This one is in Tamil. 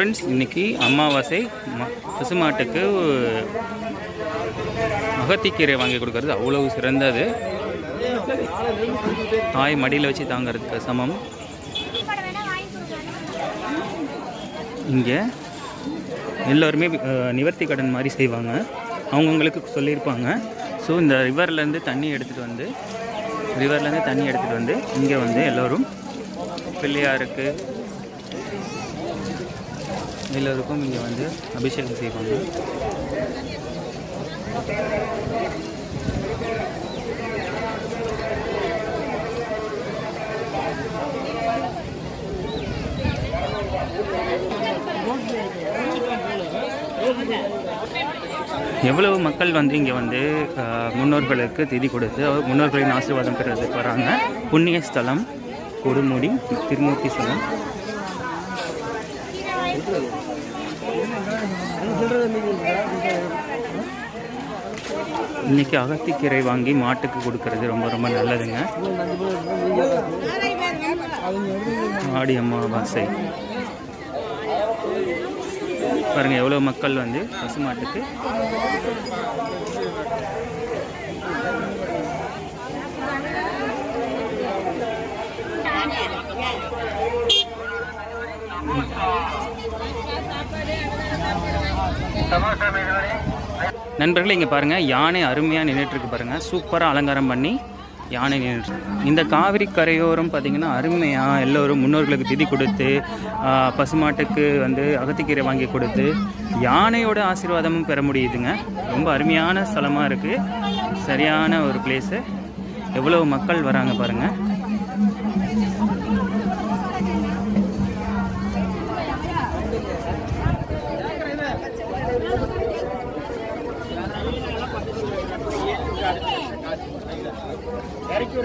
ஃப்ரெண்ட்ஸ் இன்னைக்கு அமாவாசை ம- பசுமாட்டுக்கு அகத்திக்கீரை வாங்கி கொடுக்கறது அவ்வளவு சிறந்தது. தாய் மடியில் வச்சு தாங்கிறதுக்கு சமம். இங்கே எல்லோருமே நிவர்த்தி கடன் மாதிரி செய்வாங்க. அவங்கவுங்களுக்கு சொல்லியிருப்பாங்க. ஸோ இந்த ரிவர்லேருந்து தண்ணி எடுத்துகிட்டு வந்து ரிவர்லேருந்து தண்ணி எடுத்துகிட்டு வந்து இங்கே வந்து எல்லோரும் பிள்ளையாருக்கு எல்லோருக்கும் இங்கே வந்து அபிஷேகம் செய்வாங்க. எவ்வளவு மக்கள் வந்து இங்கே வந்து முன்னோர்களுக்கு திதி கொடுத்து அவர் முன்னோர்களின் ஆசீர்வாதம் பெறுறதுக்கு வராங்க. புண்ணிய ஸ்தலம் கொடுமுடி திருமூர்த்தி ஸ்தலம். இன்னைக்கு அகத்திக்கீரை வாங்கி மாட்டுக்கு கொடுக்கறது ரொம்ப ரொம்ப நல்லதுங்க. ஆடி அமாவாசை. பாருங்க எவ்வளோ மக்கள் வந்து பசுமாட்டுக்கு நண்பர்களே இங்கே பாருங்கள் யானை அருமையாக நின்றுட்டுருக்கு பாருங்கள் சூப்பராக அலங்காரம் பண்ணி யானை நின்றுட்டு இந்த காவிரி கரையோரம் பார்த்திங்கன்னா அருமையாக எல்லோரும் முன்னோர்களுக்கு திதி கொடுத்து பசுமாட்டுக்கு வந்து அகத்திக்கீரை வாங்கி கொடுத்து யானையோட ஆசீர்வாதமும் பெற முடியுதுங்க. ரொம்ப அருமையான ஸ்தலமாக இருக்குது சரியான ஒரு பிளேஸு எவ்வளோ மக்கள் வராங்க பாருங்கள் இறக்கி